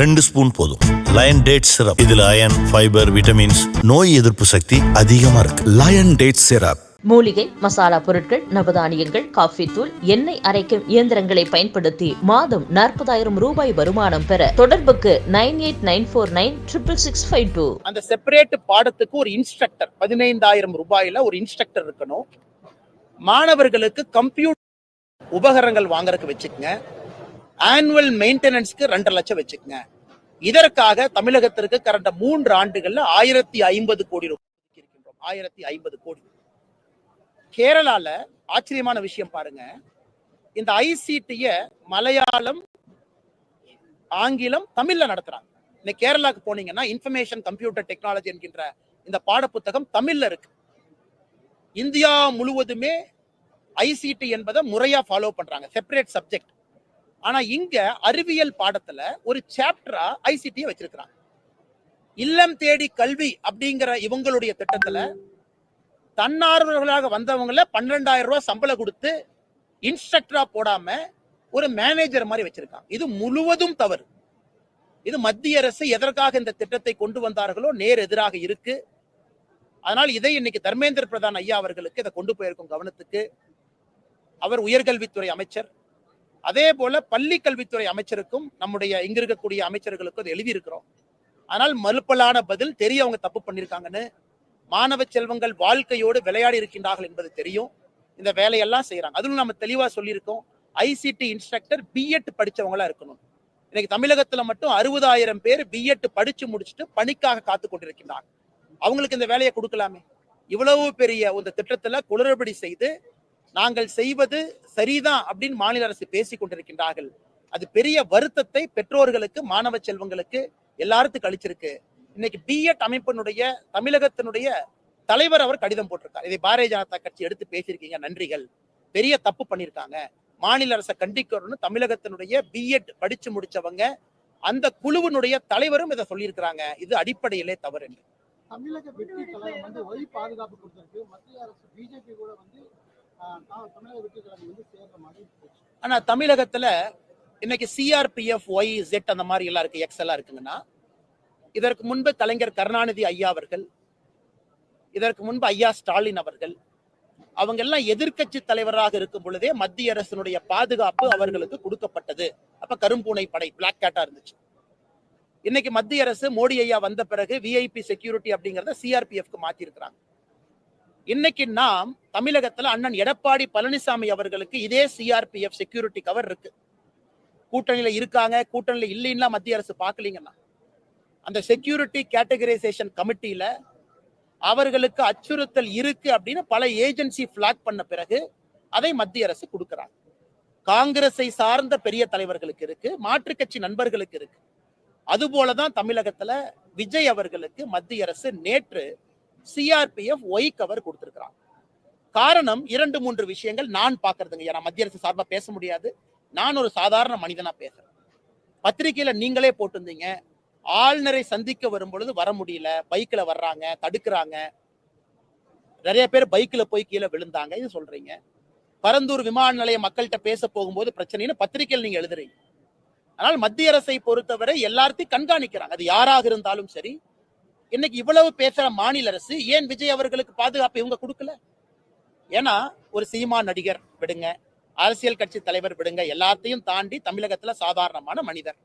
ரெண்டு ஸ்பூன் போதும். Lion date syrup இதுல அயன் ஃபைபர் விட்டமின்ஸ் நோய் எதிர்ப்பு சக்தி அதிகமா இருக்கு. லயன் டேட் சிரப் மூலிகை மசாலா பொருட்கள் நவதானியங்கள் காஃபி தூள் எண்ணெய் அரைக்கும் இயந்திரங்களை பயன்படுத்தி மாதம் நாற்பதாயிரம் ரூபாய் வருமானம் பெற தொடர்புக்கு nine eight nine four nine triple six five two அந்த செப்பரேட் பாடத்துக்கு ஒரு இன்ஸ்ட்ரக்டர் பதினைந்தாயிரம் ரூபாயில ஒரு இன்ஸ்ட்ரக்டர் இருக்கணும். மாணவர்களுக்கு கம்ப்யூட்டர் உபகரணங்கள் வாங்குறதுக்கு வச்சுக்கங்க. ஆனுவல் மெயின்டெனன்ஸ்க்கு ரெண்டரை லட்சம் வச்சுக்கங்க. இதற்காக தமிழகத்திற்கு கடந்த மூன்று ஆண்டுகள்ல ஆயிரத்தி ஐம்பது கோடி ரூபாய் இருக்கின்றோம் ஆயிரத்தி ஐம்பது கோடி. கேரளால ஆச்சரியமான விஷயம் பாருங்க. இந்த ஐசிடிய மலையாளம் ஆங்கிலம் தமிழ்ல நடத்துறாங்க. இன்னைக்கு கேரளாக்கு போனீங்கன்னா இன்ஃபர்மேஷன் கம்ப்யூட்டர் டெக்னாலஜி என்கின்ற இந்த பாடப்புத்தகம் தமிழ்ல இருக்கு. இந்தியா முழுவதுமே ஐசிடி என்பதை முறையா ஃபாலோ பண்றாங்க. செப்பரேட் சப்ஜெக்ட் ஆனா இங்க அறிவியல் பாடத்துல ஒரு சாப்டரா ஐசிடியை வச்சிருக்கிறாங்க. இல்லம் தேடி கல்வி அப்படிங்கிற இவங்களுடைய திட்டத்துல தன்னார்வலர்களாக வந்தவங்கள பன்னிரெண்டாயிரம் ரூபாய் சம்பளம் கொடுத்து இன்ஸ்ட்ரக்டரா போடாம ஒரு மேனேஜர் மாதிரி வச்சிருக்காங்க. இது முழுவதும் தவறு. இது மத்திய அரசு எதற்காக இந்த திட்டத்தை கொண்டு வந்தார்களோ நேர் எதிராக இருக்கு. அதனால் இதை இன்னைக்கு தர்மேந்திர பிரதான் ஐயா அவர்களுக்கு இதை கொண்டு போயிருக்கும் கவனத்துக்கு. அவர் உயர்கல்வித்துறை அமைச்சர். அதே போல பள்ளி கல்வித்துறை அமைச்சருக்கும் நம்முடைய இங்க இருக்கக்கூடிய அமைச்சர்களுக்கும் எழுதியிருக்கிறோம் ஆனால் மறுப்பலான பதில் தெரிய அவங்க தப்பு பண்ணியிருக்காங்கன்னு மாணவ செல்வங்கள் வாழ்க்கையோடு விளையாடி இருக்கின்றார்கள் என்பது தெரியும். இந்த வேலையெல்லாம் செய்யறாங்க அதுவும் நம்ம தெளிவா சொல்லியிருக்கோம். ஐசிடி இன்ஸ்ட்ரக்டர் பிஎட் படிச்சவங்களா இருக்கணும். இன்னைக்கு தமிழகத்துல மட்டும் அறுபதாயிரம் பேர் பிஎட் படிச்சு முடிச்சுட்டு பணிக்காக காத்து கொண்டிருக்கின்றாங்க. அவங்களுக்கு இந்த வேலையை கொடுக்கலாமே. இவ்வளவு பெரிய இந்த திட்டத்துல குளறுபடி செய்து நாங்கள் செய்வது சரிதான் அப்படின்னு மாநில அரசு பேசிக் கொண்டிருக்கின்றார்கள். அது பெரிய வருத்தத்தை பெற்றோர்களுக்கு மாணவ செல்வங்களுக்கு எல்லாருக்கும் கழிச்சிருக்கு இன்னைக்கு பிஎட் அமைப்பினுடைய தமிழகத்தினுடைய தலைவர் அவர் கடிதம் போட்டிருக்கார். இதை பாரதிய ஜனதா கட்சி எடுத்து பேசியிருக்கீங்க. நன்றிகள். பெரிய தப்பு பண்ணியிருக்காங்க. மாநில அரசை கண்டிக்கணும்னு தமிழகத்தினுடைய பிஎட் படிச்சு முடிச்சவங்க அந்த குழுவினுடைய தலைவரும் இதை சொல்லியிருக்கிறாங்க. இது அடிப்படையிலே தவறு. என்று தமிழக வெற்றி கழகம் வந்து ஒய் பாதுகாப்பு கொடுத்திருக்கு. மத்திய அரசு பிஜேபி கூட வந்து ஆனா தமிழகத்துல இன்னைக்கு சிஆர்பிஎஃப் ஒய் ஜெட் அந்த மாதிரி எல்லாம் இருக்கு எக்ஸ் எல்லாம் இருக்குங்கன்னா இதற்கு முன்பு கலைஞர் கருணாநிதி ஐயா அவர்கள் இதற்கு முன்பு ஐயா ஸ்டாலின் அவர்கள் அவங்க எல்லாம் எதிர்க்கட்சி தலைவராக இருக்கும் பொழுதே மத்திய அரசினுடைய பாதுகாப்பு அவர்களுக்கு கொடுக்கப்பட்டது. அப்ப கரும்பூனை படை பிளாக் கேட்டா இருந்துச்சு. இன்னைக்கு மத்திய அரசு மோடி ஐயா வந்த பிறகு விஐபி செக்யூரிட்டி அப்படிங்கறத சிஆர்பிஎஃப்க்கு மாத்தி இருக்கிறாங்க இன்னைக்கு நாம் தமிழகத்துல அண்ணன் எடப்பாடி பழனிசாமி அவர்களுக்கு இதே சிஆர்பிஎஃப் செக்யூரிட்டி கவர் இருக்கு. கூட்டணியில இருக்காங்க கூட்டணியில இல்லைன்னா மத்திய அரசு பார்க்கலீங்கன்னா அந்த செக்யூரிட்டி கேட்டகரைசேஷன் கமிட்டியில அவர்களுக்கு அச்சுறுத்தல் இருக்கு அப்படின்னு பல ஏஜென்சி பிளாக் பண்ண பிறகு அதை மத்திய அரசு கொடுக்கறாங்க. காங்கிரஸை சார்ந்த பெரிய தலைவர்களுக்கு இருக்கு மாற்றுக் கட்சி நண்பர்களுக்கு இருக்கு. அதுபோலதான் தமிழகத்துல விஜய் அவர்களுக்கு மத்திய அரசு நேற்று சிஆர்பிஎஃப் ஒய் கவர் கொடுத்திருக்கிறாங்க. காரணம் இரண்டு மூன்று விஷயங்கள் நான் பார்க்கறதுங்க. நான் மத்திய அரசு சார்பா பேச முடியாது. நான் ஒரு சாதாரண மனிதனா பேசுறேன். பத்திரிகையில நீங்களே போட்டிருந்தீங்க. ஆளுநரை சந்திக்க வரும் பொழுது வர முடியல. பைக்ல வர்றாங்க தடுக்கிறாங்க. நிறைய பேர் பைக்ல போய் கீழே விழுந்தாங்க. இது சொல்றீங்க. பரந்தூர் விமான நிலைய மக்கள்கிட்ட பேச போகும்போது பிரச்சனைன்னு பத்திரிகையில் நீங்க எழுதுறீங்க. ஆனால் மத்திய அரசை பொறுத்தவரை எல்லாத்தையும் கண்காணிக்கிறாங்க. அது யாராக இருந்தாலும் சரி இன்னைக்கு இவ்வளவு பேசுற மாநில அரசு ஏன் விஜய் அவர்களுக்கு பாதுகாப்பு இவங்க கொடுக்கல? ஏன்னா ஒரு சினிமா நடிகர் விடுங்க அரசியல் கட்சி தலைவர் விடுங்க எல்லாத்தையும் தாண்டி தமிழகத்துல சாதாரணமான மனிதர்.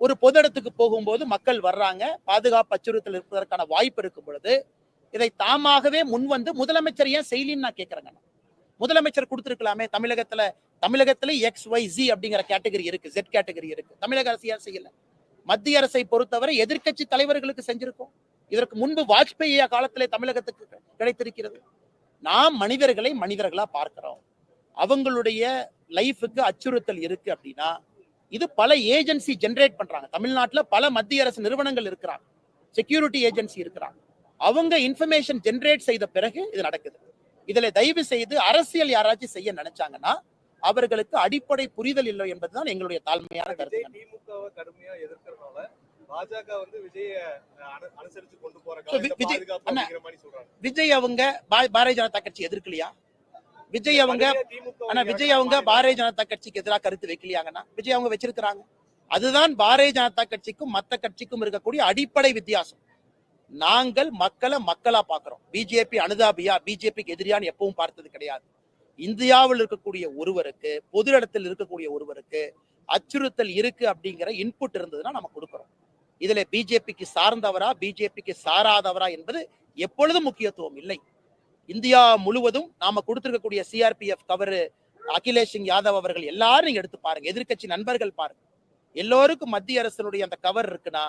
ஒரு பொது இடத்துக்கு போகும்போது மக்கள் வர்றாங்க பாதுகாப்பு அச்சுறுத்தல் இருப்பதற்கான வாய்ப்பு இருக்கும் பொழுது இதை தாமாகவே முன்வந்து முதலமைச்சர் ஏன் செய்யலின்னு நான் கேட்கறேங்க முதலமைச்சர் கொடுத்துருக்கலாமே தமிழகத்துல தமிழகத்துல எக்ஸ் ஒய் ஜி அப்படிங்கிற கேட்டகரி இருக்கு ஜெட் கேட்டகரி இருக்கு. தமிழக அரசு ஏன் செய்யல? மத்திய அரசை பொறுத்தவரை எதிர்கட்சி தலைவர்களுக்கு செஞ்சிருக்கோம். இதற்கு முன்பு வாஜ்பேயி காலத்திலே தமிழகத்துக்கு கிடைத்திருக்கிறது. நாம் மனிதர்களை மனிதர்களா பார்க்கிறோம். அவங்களுடைய லைஃபுக்கு அச்சுறுத்தல் இருக்கு அப்படின்னா இது பல ஏஜென்சி ஜெனரேட் பண்றாங்க. தமிழ்நாட்டுல பல மத்திய அரசு நிறுவனங்கள் இருக்கிறாங்க. செக்யூரிட்டி ஏஜென்சி இருக்கிறாங்க. அவங்க இன்ஃபர்மேஷன் ஜெனரேட் செய்த பிறகு இது நடக்குது. இதுல தயவு செய்து அரசியல் யாராச்சும் செய்ய நினைச்சாங்கன்னா அவர்களுக்கு அடிப்படை புரிதல் இல்லை என்பதுதான் எங்களுடைய தாழ்மையான கருத்து. திமுகவை கடுமையா எதிர்க்கிறதுனால விஜய அவங்க பாரதிய ஜனதா கட்சி எதிர்க்கலையா? விஜய் அவங்க ஆனா விஜய் அவங்க பாரதிய ஜனதா கட்சிக்கு எதிராக கருத்து வைக்கலையாங்கன்னா விஜய் அவங்க வச்சிருக்கிறாங்க. அதுதான் பாரதிய ஜனதா கட்சிக்கும் மத்த கட்சிக்கும் இருக்கக்கூடிய அடிப்படை வித்தியாசம். நாங்கள் மக்களை மக்களா பார்க்கிறோம் பிஜேபி அனுதாபியா பிஜேபிக்கு எதிரியான்னு எப்பவும் பார்த்தது கிடையாது. இந்தியாவில் இருக்கக்கூடிய ஒருவருக்கு பொது இடத்தில் இருக்கக்கூடிய ஒருவருக்கு அச்சுறுத்தல் இருக்கு அப்படிங்கிற இன்புட் இருந்ததுன்னா நம்ம கொடுக்குறோம். இதுல பிஜேபிக்கு சார்ந்தவரா பிஜேபிக்கு சாராதவரா என்பது எப்பொழுதும் முக்கியத்துவம் இல்லை. இந்தியா முழுவதும் நாம கொடுத்திருக்கக்கூடிய சிஆர்பிஎஃப் கவரு அகிலேஷ் சிங் யாதவ் அவர்கள் எல்லாரும் நீங்க எடுத்து பாருங்க. எதிர்க்கட்சி நண்பர்கள் பாருங்க. எல்லோருக்கும் மத்திய அரசினுடைய அந்த கவர் இருக்குன்னா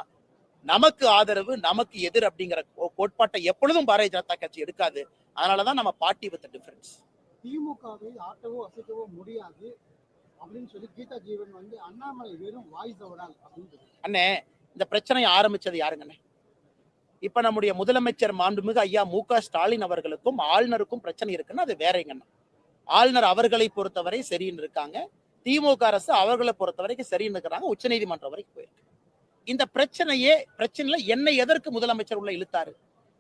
நமக்கு ஆதரவு நமக்கு எதிர் அப்படிங்கிற கோட்பாட்டை எப்பொழுதும் பாரதிய ஜனதா கட்சி எடுக்காது. அதனாலதான் நம்ம பார்ட்டி வித் டிஃபரன்ஸ் திமுகவை ஆட்டவோ அசைக்கவோ முடியாது அப்படின்னு சொல்லி கீதா ஜீவன் வந்து அண்ணாமலை வெறும் வாய்ஸ் அவரால் அப்படின்னு அண்ணே இந்த பிரச்சனையை ஆரம்பிச்சது யாருங்கண்ணே இப்ப நம்முடைய முதலமைச்சர் மாண்புமிகு ஐயா மு க ஸ்டாலின் அவர்களுக்கும் ஆளுநருக்கும் பிரச்சனை இருக்குன்னா அது வேறங்கண்ணா ஆளுநர் அவர்களை பொறுத்தவரை சரின்னு இருக்காங்க. திமுக அரசு அவர்களை பொறுத்த வரைக்கும் சரின்னு இருக்கிறாங்க. உச்சநீதிமன்றம் வரைக்கும் போயிருக்கு. இந்த பிரச்சனையே பிரச்சனையில என்னை எதற்கு முதலமைச்சர் உள்ள இழுத்தாரு?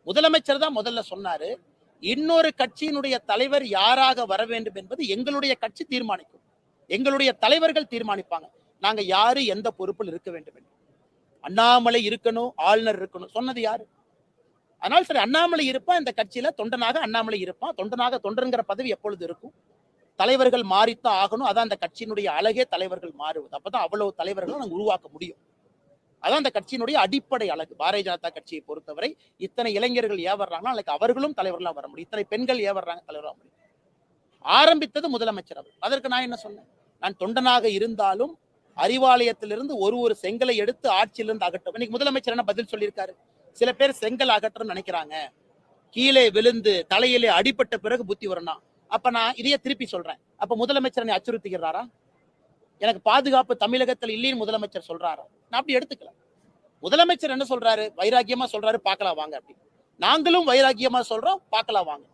முதலமைச்சர் தான் முதல்ல சொன்னாரு இன்னொரு கட்சியினுடைய தலைவர் யாராக வர வேண்டும் என்பது எங்களுடைய கட்சி தீர்மானிக்கும். எங்களுடைய தலைவர்கள் தீர்மானிப்பாங்க. நாங்க யாரு எந்த பொறுப்பில் இருக்க வேண்டும் என்று. அண்ணாமலை இருக்கணும் ஆளுநர் இருக்கணும். சொன்னது யாரு? அதனால சரி அண்ணாமலை இருப்பான் இந்த கட்சியில தொண்டனாக அண்ணாமலை இருப்பான் தொண்டனாக தொண்டருங்கிற பதவி எப்பொழுது இருக்கும்? தலைவர்கள் மாறித்தான் ஆகணும். அதான் அந்த கட்சியினுடைய அழகே தலைவர்கள் மாறுவது. அப்பதான் அவ்வளவு தலைவர்களும் நாங்க உருவாக்க முடியும். அதான் அந்த கட்சியினுடைய அடிப்படை அழகு. பாரதிய ஜனதா கட்சியை பொறுத்தவரை இத்தனை இளைஞர்கள் ஏவர்றாங்கன்னா நாளைக்கு அவர்களும் தலைவர்களாக வர முடியும். இத்தனை பெண்கள் ஏவர்றாங்க தலைவராக முடியும். ஆரம்பித்தது முதலமைச்சர் அவர். அதற்கு நான் என்ன சொன்னேன்? நான் தொண்டனாக இருந்தாலும் அறிவாலயத்திலிருந்து ஒரு ஒரு செங்கலை எடுத்து ஆட்சியிலிருந்து அகட்டும் இன்னைக்கு முதலமைச்சர் என்ன பதில் சொல்லியிருக்காரு? சில பேர் செங்கல் அகற்றணும்னு நினைக்கிறாங்க. கீழே விழுந்து தலையிலே அடிபட்ட பிறகு புத்தி வரணும் அப்ப நான் இதையே திருப்பி சொல்றேன். அப்ப முதலமைச்சர் என்னை அச்சுறுத்துகிறாரா? எனக்கு பாதுகாப்பு தமிழகத்தில் இல்லைன்னு முதலமைச்சர் சொல்றாரு? நான் அப்படி எடுத்துக்கல. முதலமைச்சர் என்ன சொல்றாரு? வைராக்கியமா சொல்றாரு பார்க்கலாம் வாங்க அப்படி. நாங்களும் வைராக்கியமா சொல்றோம் பார்க்கலாம் வாங்க.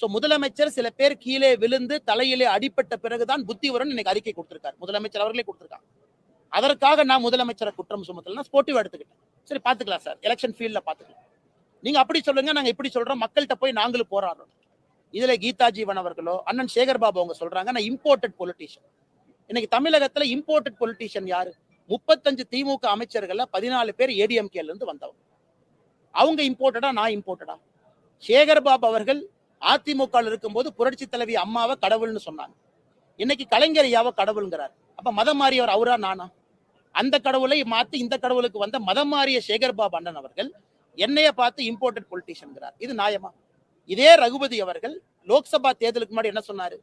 சோ முதலமைச்சர் சில பேர் கீழே விழுந்து தலையிலே அடிப்பட்ட பிறகுதான் புத்தி வரும்னு இன்னைக்கு அறிக்கை கொடுத்திருக்காரு. முதலமைச்சர் அவர்களே கொடுத்திருக்காங்க. அதற்காக நான் முதலமைச்சரை குற்றம் சுமத்தலாம் ஸ்போர்ட்டிவ் எடுத்துக்கிட்டேன். சரி பாத்துக்கலாம் சார். எலெக்ஷன் ஃபீல்ட்ல பாத்துக்கலாம் நீங்க அப்படி சொல்லுங்க நாங்க இப்படி சொல்றோம். மக்கள்கிட்ட போய் நாங்களும் போராடுறோம். இதுல கீதா ஜீவன் அவர்களோ அண்ணன் சேகர் பாபு அவங்க சொல்றாங்க நான் இம்போர்ட்டட் பொலிட்டீஷியன் இன்னைக்கு தமிழகத்துல இம்போர்ட்டட் பொலிட்டீஷியன் யாரு? முப்பத்தஞ்சு திமுக அமைச்சர்கள்ல பதினாலு பேர் ஏடிஎம்கேல இருந்து வந்தவங்க அவங்க இம்போர்ட்டடா நான் இம்போர்ட்டடா சேகர் பாபு அவர்கள் அதிமுக இருக்கும்போது புரட்சி தலைவி அம்மாவை கடவுள்னு சொன்னாங்க. இன்னைக்கு கலைஞர் ஐயாவை கடவுள்ங்கிறார். அப்ப மதம் மாறியவர் அவரா நானா? அந்த கடவுளை மாத்தி இந்த கடவுளுக்கு வந்த மதம் மாறிய சேகர் பாபு அண்ணன் அவர்கள் என்னைய பார்த்து இம்போர்ட்டட் பொலிட்டீஷியன்கிறார் இது நியாயமா? இதே ரகுபதி அவர்கள் லோக்சபா தேர்தலுக்கு முன்னாடி என்ன சொன்னாரு?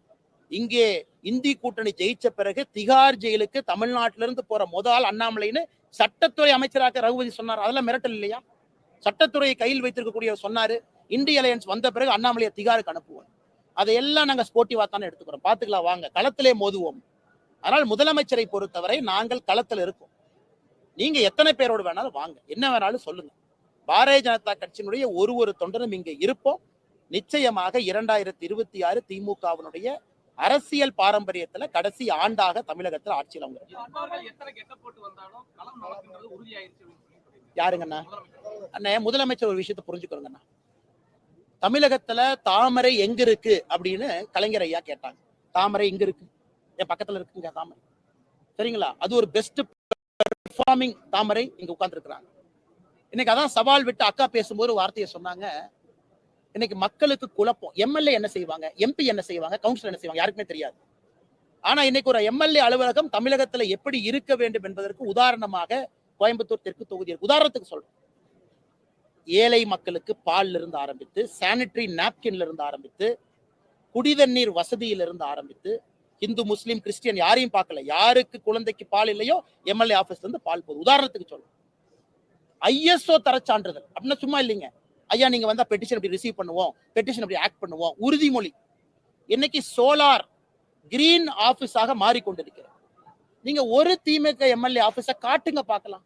இங்கே இந்தி கூட்டணி ஜெயிச்ச பிறகு திகார் ஜெயிலுக்கு தமிழ்நாட்டிலிருந்து போற முதல் அண்ணாமலைன்னு சட்டத்துறை அமைச்சராக ரகுபதி சொன்னார். அதெல்லாம் மிரட்டல் இல்லையா? சட்டத்துறையை கையில் வைத்திருக்கக்கூடிய சொன்னாரு. இந்திய அலையன்ஸ் வந்த பிறகு அண்ணாமலையை திகாருக்கு அனுப்புவோம். அதையெல்லாம் நாங்கள் ஸ்போர்ட்டிவா தானே எடுத்துக்கிறோம். பாத்துக்கலாம் வாங்க. களத்திலே மோதுவோம். ஆனால் முதலமைச்சரை பொறுத்தவரை நாங்கள் களத்தில் இருக்கோம். நீங்க எத்தனை பேரோடு வேணாலும் வாங்க. என்ன வேணாலும் சொல்லுங்க. பாரதிய ஜனதா கட்சியினுடைய ஒரு ஒரு தொண்டரும் இங்கே இருப்போம். நிச்சயமாக இரண்டாயிரத்தி இருபத்தி ஆறு திமுகவினுடைய அரசியல் பாரம்பரியத்துல கடைசி ஆண்டாக தமிழகத்தில் ஆட்சியில் அவங்க. யாருங்கண்ணா. அண்ணே முதலமைச்சர் ஒரு விஷயத்தை புரிஞ்சுக்கோங்கண்ணா. தமிழகத்துல தாமரை எங்க இருக்கு அப்படின்னு கலைஞர் ஐயா கேட்டாங்க. தாமரை எங்க இருக்கு. என் பக்கத்துல இருக்குங்க தாமரை. சரிங்களா? அது ஒரு பெஸ்ட் பெர்ஃபார்மிங் தாமரை இங்க உட்கார்ந்துருக்குறாங்க. இன்னைக்கு அதான் சவால் விட்டு அக்கா பேசும்போது வார்த்தையை சொன்னாங்க. இன்னைக்கு மக்களுக்கு குழப்பம். எம்எல்ஏ என்ன செய்வாங்க? எம்பி என்ன செய்வாங்க? கவுன்சிலர் என்ன செய்வாங்க? யாருக்குமே தெரியாது. ஆனா இன்னைக்கு ஒரு எம்எல்ஏ அலுவலகம் தமிழகத்துல எப்படி இருக்க வேண்டும் என்பதற்கு உதாரணமாக கோயம்புத்தூர் தெற்கு தொகுதி உதாரணத்துக்கு சொல்றேன். ஏழை மக்களுக்கு பால்ல இருந்து ஆரம்பித்து சானிட்டரி நாப்கின்ல இருந்து ஆரம்பித்து குடிதண்ணீர் வசதியிலிருந்து ஆரம்பித்து இந்து முஸ்லீம் கிறிஸ்டியன் யாரையும் பார்க்கல. யாருக்கு குழந்தைக்கு பால் இல்லையோ எம்எல்ஏ ஆபீஸ்ல இருந்து பால் போகுது உதாரணத்துக்கு சொல்றேன். ஐஎஸ்ஓ தர சான்றிதழ் அப்படின்னா சும்மா இல்லைங்க. ஐயா நீங்க வந்தா பெட்டிஷன் அப்படி ரிசீவ் பண்ணுவோம். பெட்டிஷன் அப்படி ஆக்ட் பண்ணுவோம். உறுதிமொழி. இன்னைக்கு சோலார் கிரீன் ஆபீஸாக மாறிக்கொண்டிருக்கிறது. நீங்க ஒரு திமுக எம்எல்ஏ ஆபீஸ காட்டுங்க பார்க்கலாம்.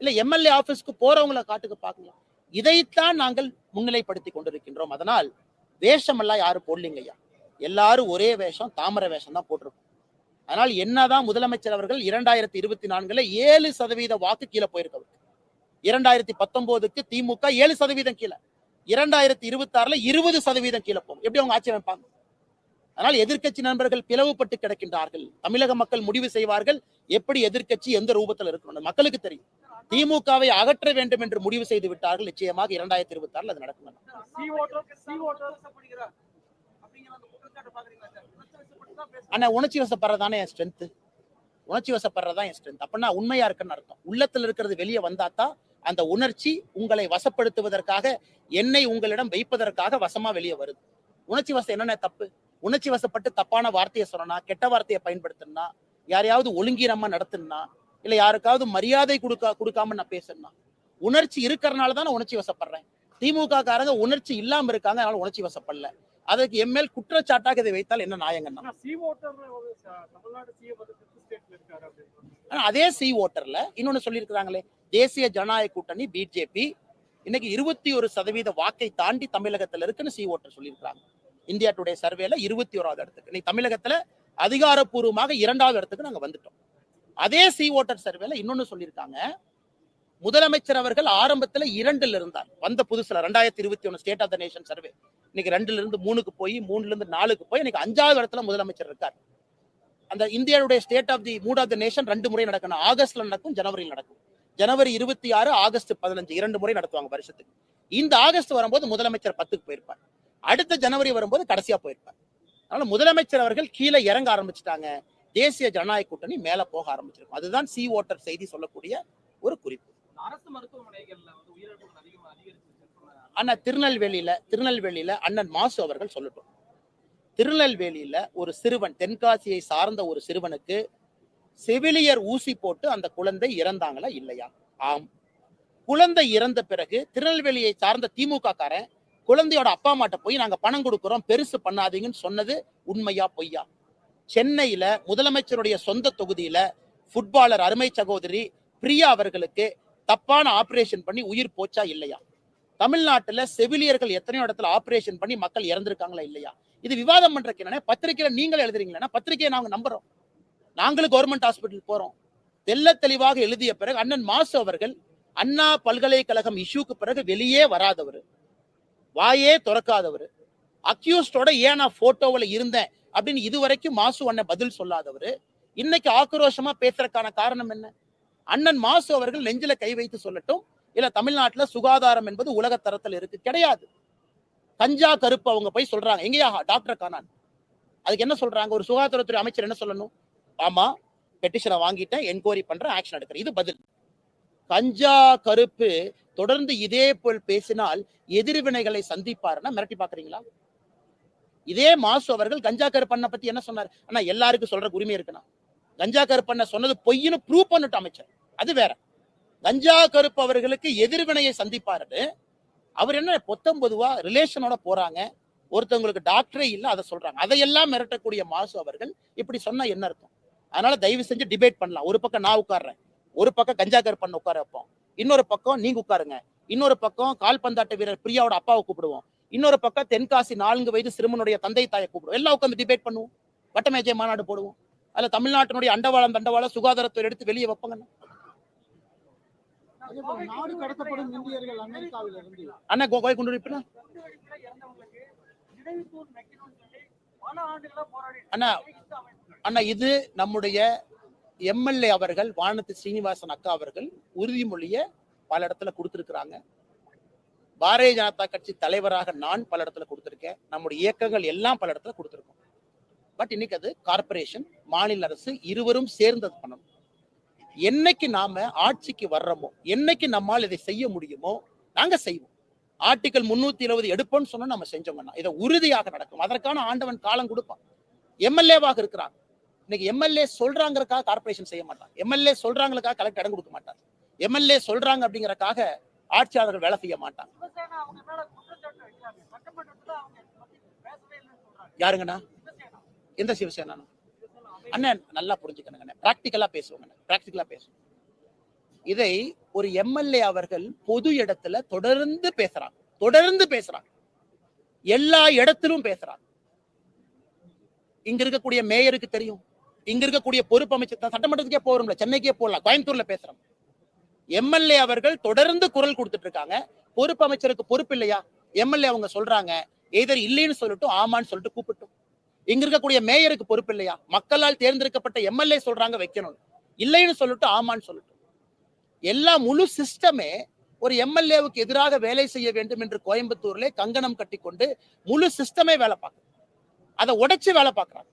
இல்ல எம்எல்ஏ ஆபீஸ்க்கு போறவங்கள காட்டுங்க பார்க்கலாம். இதைத்தான் நாங்கள் முன்னிலைப்படுத்தி கொண்டிருக்கின்றோம். அதனால் வேஷம் எல்லாம் யாரும் போடலீங்க ஐயா. எல்லாரும் ஒரே வேஷம் தாமரை வேஷம் தான் போட்டிருக்கோம். அதனால் என்னதான் முதலமைச்சர் அவர்கள் இரண்டாயிரத்தி இருபத்தி நான்குல ஏழு சதவீத வாக்கு கீழே போயிருக்கவர் இரண்டாயிரத்தி பத்தொன்பதுக்கு திமுக ஏழு சதவீதம் கீழே. இரண்டாயிரத்தி இருபத்தி ஆறுல இருபது சதவீதம் கீழே போகும். எப்படி அவங்க ஆட்சி அமைப்பாங்க? அதனால் எதிர்கட்சி நண்பர்கள் பிளவுபட்டு கிடக்கின்றார்கள். தமிழக மக்கள் முடிவு செய்வார்கள். எப்படி எதிர்கட்சி எந்த ரூபத்தில் இருக்கணும் மக்களுக்கு தெரியும். திமுகவை அகற்ற வேண்டும் என்று முடிவு செய்து விட்டார்கள். நிச்சயமாக இரண்டாயிரத்தி இருபத்தி ஆறுல அது நடக்கும் ஆனா உணர்ச்சி வசப்படுறதானே ஸ்ட்ரென்த் உணர்ச்சி வசப்படுறதான் என் ஸ்ட்ரென்த் அப்படின்னா உண்மையா இருக்குன்னு அர்த்தம். உள்ளத்துல இருக்கிறது வெளியே வந்தாதான் அந்த உணர்ச்சி உங்களை வசப்படுத்துவதற்காக என்னை உங்களிடம் வைப்பதற்காக வசமா வெளியே வருது. உணர்ச்சி வசம் என்னென்ன தப்பு? உணர்ச்சி வசப்பட்டு தப்பான வார்த்தையை சொல்லனா கெட்ட வார்த்தையை பயன்படுத்தினா யாரையாவது ஒழுங்கீனமா நடத்தினா இல்ல யாருக்காவது மரியாதை கொடுக்க கொடுக்காம நான் பேசணும்னா உணர்ச்சி இருக்கிறனால தான் நான் உணர்ச்சி வசப்படுறேன். திமுக காரங்க உணர்ச்சி இல்லாம இருக்காங்க அதனால உணர்ச்சி வசப்படல. அதுக்கு எம்எல் குற்றச்சாட்டாக இதை வைத்தால் என்ன நியாயங்கண்ணா அதே சி ஓட்டர்ல இன்னொன்னு சொல்லியிருக்கிறாங்களே தேசிய ஜனநாயக கூட்டணி பிஜேபி. இன்னைக்கு இருபத்தி ஒரு சதவீத வாக்கை தாண்டி தமிழகத்துல இருக்குன்னு சி ஓட்டர் சொல்லியிருக்கிறாங்க. இந்தியா டுடே சர்வேல இருபத்தி ஓராவது இடத்துக்கு. இன்னைக்கு தமிழகத்துல அதிகாரப்பூர்வமாக இரண்டாவது இடத்துக்கு நாங்க வந்துட்டோம். அதே சி ஓட்டர் சர்வேல இன்னொன்னு சொல்லியிருக்காங்க முதலமைச்சர் அவர்கள் ஆரம்பத்துல இரண்டுல இருந்தார். வந்த புதுசுல ரெண்டாயிரத்தி இருபத்தி ஒன்னு state of the nation survey இன்னைக்கு ரெண்டுல இருந்து மூணுக்கு போய் மூணுல இருந்து நாலுக்கு போய் இன்னைக்கு அஞ்சாவது இடத்துல முதலமைச்சர் இருக்கார். அந்த இந்தியாவுடைய state of the mood of the nation ரெண்டு முறை நடக்கணும். ஆகஸ்ட்ல நடக்கும் ஜனவரியில் நடக்கும். ஜனவரி இருபத்தி ஆறு ஆகஸ்ட் பதினஞ்சு இரண்டு முறை நடத்துவாங்க வருஷத்துக்கு. இந்த ஆகஸ்ட் வரும்போது முதலமைச்சர் பத்துக்கு போயிருப்பார். அடுத்த ஜனவரி வரும்போது கடைசியா போயிருப்பார். அதனால முதலமைச்சர் அவர்கள் கீழே இறங்க ஆரம்பிச்சுட்டாங்க. தேசிய ஜனநாயக கூட்டணி மேல போக ஆரம்பிச்சிருக்கும். அதுதான் சி ஓட்டர் செய்தி சொல்லக்கூடிய ஒரு குறிப்பு. அரசு மருத்துவமனைகள்ல வந்து உயிரிழப்புகள் ஆனா திருநெல்வேலியில திருநெல்வேலியில அண்ணன் மாசு அவர்கள் சொல்லட்டும். திருநெல்வேலியில ஒரு சிறுவன் தென்காசியை சார்ந்த ஒரு சிறுவனுக்கு செவிலியர் ஊசி போட்டு அந்த குழந்தை இறந்தாங்களா இல்லையா? ஆம். குழந்தை இறந்த பிறகு திருநெல்வேலியை சார்ந்த திமுக காரன் குழந்தையோட அப்பா அம்மாட்ட போய் நாங்க பணம் கொடுக்குறோம் பெருசு பண்ணாதீங்கன்னு சொன்னது உண்மையா பொய்யா? சென்னையில முதலமைச்சருடைய சொந்த தொகுதியில ஃபுட்பாலர் அருமை சகோதரி பிரியா அவர்களுக்கு தப்பான ஆபரேஷன் பண்ணி உயிர் போச்சா இல்லையா? தமிழ்நாட்டுல செவிலியர்கள் எத்தனையோ இடத்துல ஆபரேஷன் பண்ணி மக்கள் இறந்திருக்காங்களா இல்லையா? இது விவாதம் பண்றதுக்கு என்னன்னா பத்திரிக்கையில நீங்களே எழுதுறீங்களா? பத்திரிகையை நாங்க நம்புறோம். நாங்களும் கவர்மெண்ட் ஹாஸ்பிட்டல் போறோம். தெல்ல தெளிவாக எழுதிய பிறகு அண்ணன் மாசு அவர்கள் அண்ணா பல்கலைக்கழகம் இஷ்யூக்கு பிறகு வெளியே வராதவர். வாயே திறக்காதவர். அக்யூஸ்டோட ஏன் நான் போட்டோவில் இருந்தேன்? அப்படின்னு இதுவரைக்கும் மாசு அண்ணன் பதில் சொல்லாதவர். இன்னைக்கு ஆக்ரோஷமா பேசுறதுக்கான காரணம் என்ன? அண்ணன் மாசு அவர்கள் நெஞ்சில கை வைத்து சொல்லட்டும் இல்ல தமிழ்நாட்டுல சுகாதாரம் என்பது உலக தரத்தில் இருக்கு. கிடையாது. கஞ்சா கருப்பு அவங்க போய் சொல்றாங்க. எங்கேயா? டாக்டர் காணான். அதுக்கு என்ன சொல்றாங்க? ஒரு சுகாதாரத்துறை அமைச்சர் என்ன சொல்லணும்? ஆமா பெட்டிஷனை வாங்கிட்டேன் என்கொயரி பண்றேன் ஆக்ஷன் எடுக்கிறேன். இது பதில். கஞ்சா கருப்பு தொடர்ந்து இதே போல் பேசினால் எதிர்வினைகளை சந்திப்பாருன்னா மிரட்டி பாக்குறீங்களா இதே மாசு அவர்கள் கஞ்சா கருப்பண்ண பத்தி என்ன சொன்னார்? ஆனா எல்லாருக்கும் சொல்ற உரிமை இருக்குண்ணா. கஞ்சா கருப்பண்ண சொன்னது பொய்னு ப்ரூவ் பண்ணிட்டு அமைச்சர். அது வேற. கஞ்சா கருப்பு அவர்களுக்கு எதிர்வினையை சந்திப்பாருன்னு அவர் என்ன பொத்தம்பொதுவா ரிலேஷனோட போறாங்க. ஒருத்தவங்களுக்கு டாக்டரே இல்லை அதை சொல்றாங்க. அதையெல்லாம் மிரட்டக்கூடிய மாசு அவர்கள் இப்படி சொன்னா என்ன அர்த்தம்? அதனால தயவு செஞ்சு டிபேட் பண்ணலாம். ஒரு பக்கம் நான் உட்காடுறேன் ஒரு பக்கம் கஞ்சாகர் பண்ண உட்கார வைப்போம். இன்னொரு பக்கம் நீங்க உட்காருங்க. இன்னொரு பக்கம் கால்பந்தாட்ட வீரர் பிரியாவோட அப்பாவை கூப்பிடுவோம். இன்னொரு பக்கம் தென்காசி நான்கு வயது சிறுமனுடைய தந்தை தாயை கூப்பிடுவோம். எல்லாம் உட்காந்து டிபேட் பண்ணுவோம். வட்டமேஜை மாநாடு போடுவோம். அதுல தமிழ்நாட்டினுடைய அண்டவாளம் தண்டவாளம் சுகாதாரத்துறை எடுத்து வெளியே வைப்பாங்க நாடு கடத்தப்படும் இந்தியர்கள் இருந்து அண்ணா கோய் குண்டு இருப்பினா அண்ணா அண்ணா இது நம்முடைய எம்எல்ஏ அவர்கள் வானத்து சீனிவாசன் அக்கா அவர்கள் உறுதிமொழியை பல இடத்துல கொடுத்திருக்கிறாங்க. பாரதிய ஜனதா கட்சி தலைவராக நான் பல இடத்துல கொடுத்திருக்கேன். நம்முடைய இயக்கங்கள் எல்லாம் பல இடத்துல கொடுத்திருக்கோம். பட் இன்னைக்கு அது கார்ப்பரேஷன் மாநில அரசு இருவரும் சேர்ந்து அது பண்ணணும். என்னைக்கு நாம ஆட்சிக்கு வர்றோமோ என்னைக்கு நம்மால் இதை செய்ய முடியுமோ நாங்க செய்வோம். ஆர்டிகல் முன்னூத்தி இருபது எடுப்போம்னு சொன்னா நம்ம செஞ்சோம்னா இதை உறுதியாக நடக்கும். அதற்கான ஆண்டவன் காலம் கொடுப்பான். எம்எல்ஏவாக இருக்கிறாங்க இன்னைக்கு எம்எல்ஏ சொல்றாங்கறக்காக கார்ப்பரேஷன் செய்ய மாட்டாங்க எம்எல்ஏ சொல்றாங்களுக்காக கலெக்டர் இடம் கொடுக்க மாட்டாங்க எம்எல்ஏ சொல்றாங்க அப்படிங்கறக்காக ஆட்சியாளர்கள் வேலை செய்ய மாட்டாங்க. சொல்றாங்க. யாருங்கண்ணா? எந்த சிவசேனா அண்ணன் நல்லா புரிஞ்சுக்கணுங்க ப்ராக்டிக்கலா பேசுவாங்க ப்ராக்டிக்கலா பேசுவோம். இதை ஒரு எம்எல்ஏ அவர்கள் பொது இடத்துல தொடர்ந்து பேசுறாங்க. தொடர்ந்து பேசுறாங்க. எல்லா இடத்திலும் பேசுறாங்க. இங்க இருக்கக்கூடிய மேயருக்கு தெரியும். இங்க இருக்கக்கூடிய பொறுப்பு அமைச்சர் தான் சட்டமன்றத்துக்கே போறோம்ல சென்னைக்கே போடலாம் கோயம்புத்தூர்ல பேசுறோம். எம்எல்ஏ அவர்கள் தொடர்ந்து குரல் கொடுத்துட்டு இருக்காங்க. பொறுப்பு அமைச்சருக்கு பொறுப்பு இல்லையா? எம்எல்ஏ அவங்க சொல்றாங்க. எதர் இல்லைன்னு சொல்லட்டும் ஆமான்னு சொல்லிட்டு கூப்பிட்டோம். இங்க இருக்கக்கூடிய மேயருக்கு பொறுப்பு இல்லையா? மக்களால் தேர்ந்தெடுக்கப்பட்ட எம்எல்ஏ சொல்றாங்க வைக்கணும். இல்லைன்னு சொல்லட்டும் ஆமான்னு சொல்லட்டும் எல்லா முழு சிஸ்டமே ஒரு எம்எல்ஏவுக்கு எதிராக வேலை செய்ய வேண்டும் என்று கோயம்புத்தூர்ல கங்கணம் கட்டிக்கொண்டு முழு சிஸ்டமே வேலை பார்க்குது. அதை உடைச்சு வேலை பார்க்கறாங்க.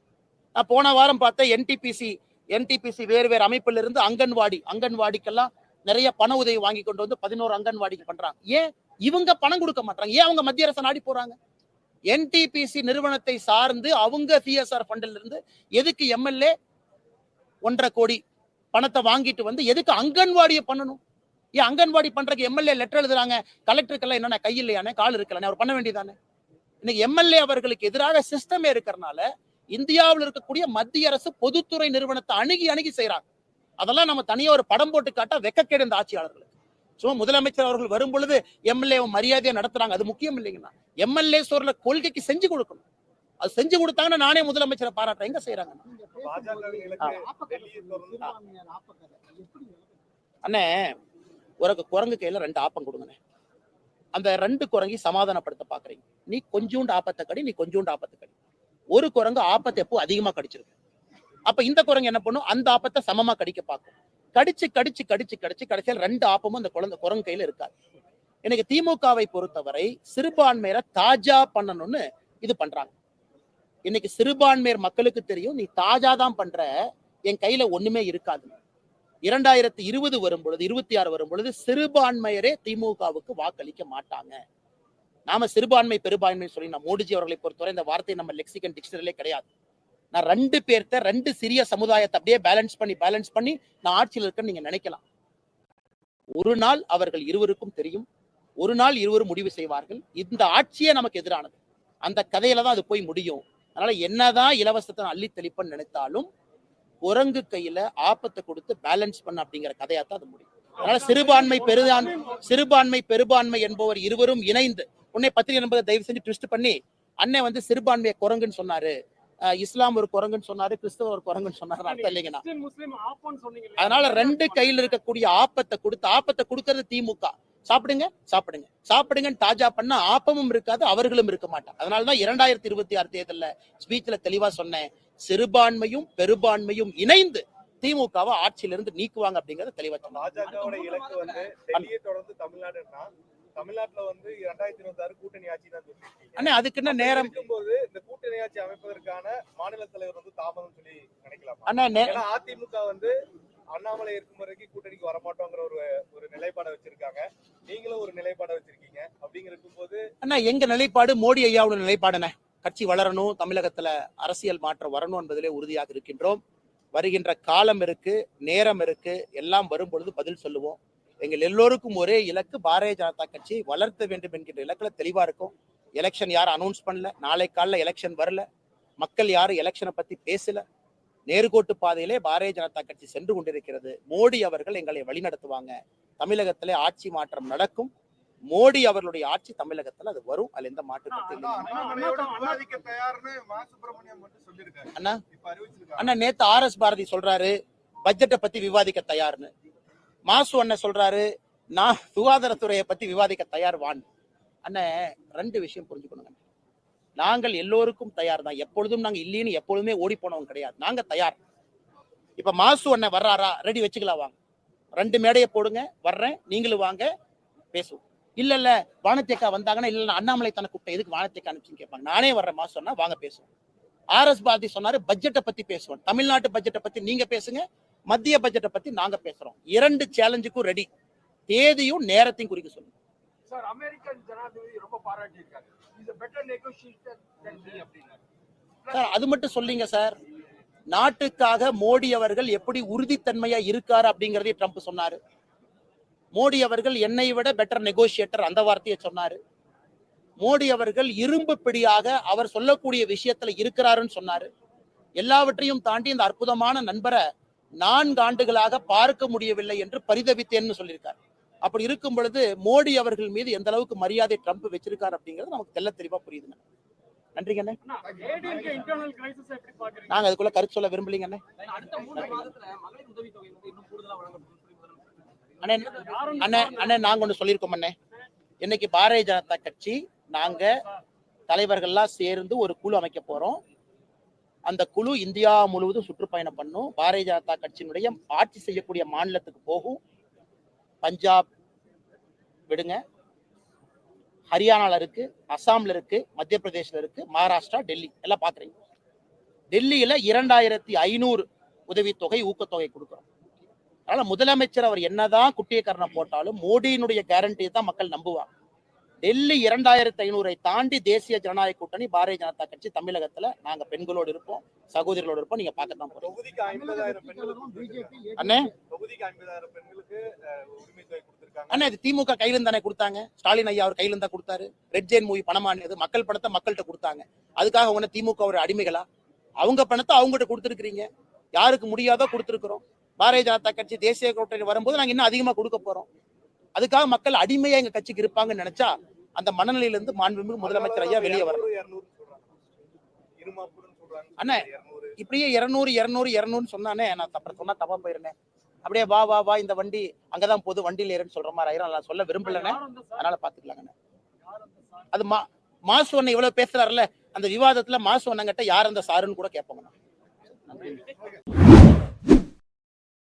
நான் போன வாரம் பார்த்தேன் என்டிபிசி என்டிபிசி வேறு வேறு அமைப்புல இருந்து அங்கன்வாடி அங்கன்வாடிக்கெல்லாம் நிறைய பண உதவி வாங்கி கொண்டு வந்து பதினோரு அங்கன்வாடிக்கு பண்றாங்க. ஏன்? இவங்க பணம் கொடுக்க மாட்டாங்க ஏன் அவங்க மத்திய அரசு நாடி போறாங்க? என்டிபிசி நிறுவனத்தை சார்ந்து அவங்க சிஎஸ்ஆர் ஃபண்டில் இருந்து எதுக்கு எம்எல்ஏ ஒன்றரை கோடி பணத்தை வாங்கிட்டு வந்து எதுக்கு அங்கன்வாடியை பண்ணணும்? ஏன் அங்கன்வாடி பண்றதுக்கு எம்எல்ஏ லெட்டர் எழுதுறாங்க? கலெக்டருக்கெல்லாம் என்னென்ன கை இல்லையானே கால் இருக்கலானே அவர் பண்ண வேண்டியதானே இன்னைக்கு எம்எல்ஏ அவர்களுக்கு எதிராக சிஸ்டமே இருக்கிறனால இந்தியாவில் இருக்கக்கூடிய மத்திய அரசு பொதுத்துறை நிறுவனத்தை அணுகி அணுகி செய்யறாங்க அதெல்லாம் நம்ம தனியா ஒரு படம் போட்டு காட்டா வெக்கக்கேடு இந்த ஆட்சியாளர்களுக்கு. சும்மா முதலமைச்சர் அவர்கள் வரும் பொழுது எம்எல்ஏ மரியாதையா நடத்துறாங்க. அது முக்கியம் இல்லைங்கண்ணா. எம்எல்ஏ சொல்ற கொள்கைக்கு செஞ்சு கொடுக்கணும். அது செஞ்சு கொடுத்தாங்கன்னா நானே முதலமைச்சரை பாராட்டுறேன். எங்க செய்யறாங்க அண்ணே ஒரு குரங்கு கையில ரெண்டு ஆப்பம் கொடுங்கண்ணே. அந்த ரெண்டு குரங்கி சமாதானப்படுத்த பாக்குறீங்க. நீ கொஞ்சூண்டு ஆப்பத்தை கடி நீ கொஞ்சூண்டு ஆப்பத்தை கடி. ஒரு குரங்கு ஆப்பத்தை எப்போ அதிகமா கடிச்சிருக்கு. அப்ப இந்த குரங்கு என்ன பண்ணும்? அந்த ஆப்பத்தை சமமா கடிக்க பார்க்கும். கடிச்சு கடிச்சு கடிச்சு கடிச்சு கடைசியில் ரெண்டு ஆப்பமும் அந்த குழந்தை குரங்கு கையில இருக்காது எனக்கு திமுகவை பொறுத்தவரை சிறுபான்மையரை தாஜா பண்ணணும்னு இது பண்றாங்க. இன்னைக்கு சிறுபான்மையர் மக்களுக்கு தெரியும் நீ தாஜா தான் பண்ற என் கையில ஒண்ணுமே இருக்காது. இரண்டாயிரத்தி இருபது வரும் பொழுது இருபத்தி ஆறு வரும் பொழுது சிறுபான்மையரே திமுகவுக்கு வாக்களிக்க மாட்டாங்க. நாம சிறுபான்மை பெரும்பான்மை சொல்லி நான் மோடிஜி அவர்களை பொறுத்தவரை இந்த வார்த்தை நம்ம லெக்சிகன் டிக்ஷனரிலே கிடையாது. நான் ரெண்டு பேர்த்த ரெண்டு சிறிய சமுதாயத்தை அப்படியே பேலன்ஸ் பண்ணி பேலன்ஸ் பண்ணி நான் ஆட்சியில் இருக்கேன்னு நீங்க நினைக்கலாம். ஒரு நாள் அவர்கள் இருவருக்கும் தெரியும். ஒரு நாள் இருவரும் முடிவு செய்வார்கள். இந்த ஆட்சியே நமக்கு எதிரானது. அந்த கதையில தான் அது போய் முடியும். அதனால என்னதான் இலவசத்தை அள்ளி தெளிப்பன்னு நினைத்தாலும் குரங்கு கையில ஆபத்தை கொடுத்து பேலன்ஸ் பண்ண அப்படிங்கிற கதையாத்தான் அது முடியும். அதனால சிறுபான்மை பெருதான் சிறுபான்மை பெரும்பான்மை என்பவர் இருவரும் இணைந்து உன்னை பத்திரிகை என்பதை தயவு செஞ்சு ட்விஸ்ட் பண்ணி அண்ணன் வந்து சிறுபான்மையை குரங்குன்னு சொன்னாரு. இஸ்லாம் ஒரு குரங்குன்னு சொன்னாரு கிறிஸ்தவ ஒரு குரங்குன்னு சொன்னாரு அர்த்தம் இல்லைங்கண்ணா. அதனால ரெண்டு கையில இருக்கக்கூடிய ஆப்பத்தை கொடுத்து ஆப்பத்தை கொடுக்கறது திமுக. சாப்பிடுங்க சாப்பிடுங்க. சாப்பிடுங்கன்னு தாஜா பண்ணா ஆப்பமும் இருக்காது அவர்களும் இருக்க மாட்டாங்க. அதனாலதான் இரண்டாயிரத்தி இருபத்தி ஆறு தேர்தல்ல ஸ்பீச்ல தெளிவா சொன்னேன் சிறுபான்மையும் பெரும்பான்மையும் இணைந்து திமுகவை ஆட்சியிலிருந்து நீக்குவாங்க அப்படிங்கறத தெளிவா சொன்னாங்க தமிழ்நாட்டுல வந்து இரண்டாயிரத்தி இருபத்தி ஆறு கூட்டணி ஆட்சி தான் அண்ணே அதுக்கு என்ன நேரம்? இருக்கும்போது இந்த கூட்டணி ஆட்சி அமைப்பதற்கான மாநில தலைவர் வந்து தாமதம் சொல்லி நினைக்கலாமா? அண்ணா அதிமுக வந்து அண்ணாமலை இருக்கும் வரைக்கும் கூட்டணிக்கு வரமாட்டோங்கிற ஒரு ஒரு நிலைப்பாடை வச்சிருக்காங்க. நீங்களும் ஒரு நிலைப்பாடை வச்சிருக்கீங்க. அப்படிங்கிற இருக்கும்போது அண்ணா எங்க நிலைப்பாடு? மோடி ஐயாவோட நிலைப்பாடுண்ணே கட்சி வளரணும் தமிழகத்துல அரசியல் மாற்றம் வரணும் என்பதிலே உறுதியாக இருக்கின்றோம். வருகின்ற காலம் இருக்கு நேரம் இருக்கு எல்லாம் வரும் பொழுது பதில் சொல்லுவோம். எங்கள் எல்லோருக்கும் ஒரே இலக்கு பாரதிய ஜனதா கட்சியை வளர்த்த வேண்டும் என்கின்ற இலக்குல தெளிவா இருக்கும். எலெக்ஷன் யாரும் அனௌன்ஸ் பண்ணல. நாளை காலைல எலெக்ஷன் வரல. மக்கள் யாரும் எலெக்ஷனை பத்தி பேசல. நேர்கோட்டு பாதையிலே பாரதிய ஜனதா கட்சி சென்று கொண்டிருக்கிறது. மோடி அவர்கள் எங்களை வழிநடத்துவாங்க. தமிழகத்திலே ஆட்சி மாற்றம் நடக்கும். மோடி அவர்களுடைய ஆட்சி தமிழகத்துல அது வரும். அதுல எந்த மாற்று கருத்து அண்ணா அண்ணா நேத்து ஆர் எஸ் பாரதி சொல்றாரு பட்ஜெட்டை பத்தி விவாதிக்க தயார்னு. மாசு அண்ணன் சொல்றாரு நான் சுகாதாரத்துறையை பத்தி விவாதிக்க தயார் வான். அண்ணன் ரெண்டு விஷயம் புரிஞ்சுக்கணுங்க. நாங்கள் எல்லோருக்கும் தயார் தான் எப்பொழுதும் நாங்க இல்லைன்னு எப்பொழுதுமே ஓடி போனவங்க கிடையாது. நாங்க தயார். இப்ப மாசு அண்ணன் வர்றாரா? ரெடி வச்சுக்கலாம் வாங்க. ரெண்டு மேடையை போடுங்க. வர்றேன். நீங்களும் வாங்க. பேசுவோம். இல்ல இல்ல வானத்தேக்கா வந்தாங்கன்னா இல்ல அண்ணாமலை தன கூப்பிட்ட எதுக்கு வானத்தேக்கா அனுப்பிச்சுன்னு கேட்பாங்க. நானே வர்றேன் மாசு சொன்னா வாங்க பேசுவோம். ஆர் எஸ் பாரதி சொன்னாரு பட்ஜெட்டை பத்தி பேசுவோம். தமிழ்நாட்டு பட்ஜெட்டை பத்தி நீங்க பேசுங்க. மத்திய பட்ஜெட்டை பத்தி நாங்க பேசுறோம். இரண்டு சேலஞ்சுக்கும் ரெடி தேதியும் நேரத்தையும் குறிக்க சொல்லுங்க. சார் அமெரிக்கன் ஜனாதிபதி ரொம்ப பாராட்டி இருக்காரு is a better negotiator than me அப்படின்னாரு. சார் அது மட்டும் சொல்லிங்க சார். நாட்டுக்காக மோடி அவர்கள் எப்படி உறுதித்தன்மையா இருக்காரு அப்படிங்கறதையும் ட்ரம்ப் சொன்னாரு. மோடி அவர்கள் என்னை விட பெட்டர் நெகோசியேட்டர் அந்த வார்த்தையை சொன்னாரு. மோடி அவர்கள் இரும்பு பிடியாக அவர் சொல்லக்கூடிய விஷயத்துல இருக்கிறாருன்னு சொன்னாரு. எல்லாவற்றையும் தாண்டி இந்த அற்புதமான நண்பரை நான்கு ஆண்டுகளாக பார்க்க முடியவில்லை என்று பரிதவித்தேன்னு சொல்லியிருக்காரு. அப்படி இருக்கும் பொழுது மோடி அவர்கள் மீது எந்த அளவுக்கு மரியாதை ட்ரம்ப் வச்சிருக்காரு அப்படிங்கிறது நமக்கு தெள்ள தெளிவா புரியுதுங்க அண்ணா. பாக்குறீங்க நாங்க அதுக்குள்ள கருத்து சொல்ல முதலமைச்சர் அண்ணே யாரும் அண்ணே அண்ணே நாங்க ஒண்ணு சொல்லியிருக்கோம் அண்ணே. இன்னைக்கு பாரதிய ஜனதா கட்சி நாங்க தலைவர்கள்லாம் சேர்ந்து ஒரு குழு அமைக்க போறோம். அந்த குழு இந்தியா முழுவதும் சுற்றுப்பயணம் பண்ணும். பாரதிய ஜனதா கட்சியினுடைய ஆட்சி செய்யக்கூடிய மாநிலத்துக்கு போகும். பஞ்சாப் விடுங்க. ஹரியானால இருக்கு அசாம்ல இருக்கு மத்திய பிரதேஷ்ல இருக்கு மகாராஷ்டிரா டெல்லி எல்லாம் பாக்குறீங்க. டெல்லியில இரண்டாயிரத்தி ஐநூறு உதவித்தொகை ஊக்கத்தொகை கொடுக்குறோம். அதனால முதலமைச்சர் அவர் என்னதான் குட்டியக்காரனை போட்டாலும் மோடியினுடைய கேரண்டியை தான் மக்கள் நம்புவாங்க. டெல்லி இரண்டாயிரத்தி ஐநூறை தாண்டி தேசிய ஜனநாயக கூட்டணி பாரதிய ஜனதா கட்சி தமிழகத்துல நாங்க பெண்களோடு இருப்போம் சகோதரிகளோடு இருப்போம் நீங்க பார்க்கத்தான் போறோம் அண்ணே? அண்ணா? இது திமுக கையில தானே கொடுத்தாங்க? ஸ்டாலின் ஐயா அவர் கையில தான் கொடுத்தாரு. ரெட் ஜெயின் மூவி பணமானது மக்கள் பணத்தை மக்கள்கிட்ட கொடுத்தாங்க. அதுக்காக உன திமுக ஒரு அடிமைகளா? அவங்க பணத்தை அவங்ககிட்ட கொடுத்துருக்கீங்க யாருக்கு முடியாதோ கொடுத்துருக்குறோம். பாரதிய ஜனதா கட்சி தேசிய கூட்டணி வரும்போது நாங்க இன்னும் அதிகமா கொடுக்க போறோம். அதுக்காக மக்கள் அடிமையா எங்க கட்சிக்கு இருப்பாங்கன்னு நினைச்சா அந்த மனநிலையிலிருந்து மாண்புமிகு முதலமைச்சர் ஐயா வெளியே வரணும் அண்ணா அண்ணே. இப்படியே இருநூறு இருநூறு இருநூறுன்னு சொன்னானே நான் அப்புறம் சொன்னா தப்பா போயிருந்தேன் அப்படியே வா வா வா இந்த வண்டி அங்கதான் போது வண்டியில ஏறுன்னு சொல்ற மாதிரி ஆயிரும் நான் சொல்ல விரும்பலண்ணே அதனால பாத்துக்கலாங்கண்ணே அது மா மாசு அண்ணன் இவ்வளவு பேசுறாருல அந்த விவாதத்துல மாசு அண்ணங்கிட்ட யார் அந்த சாருன்னு கூட கேட்பாங்கண்ணா நன்றி.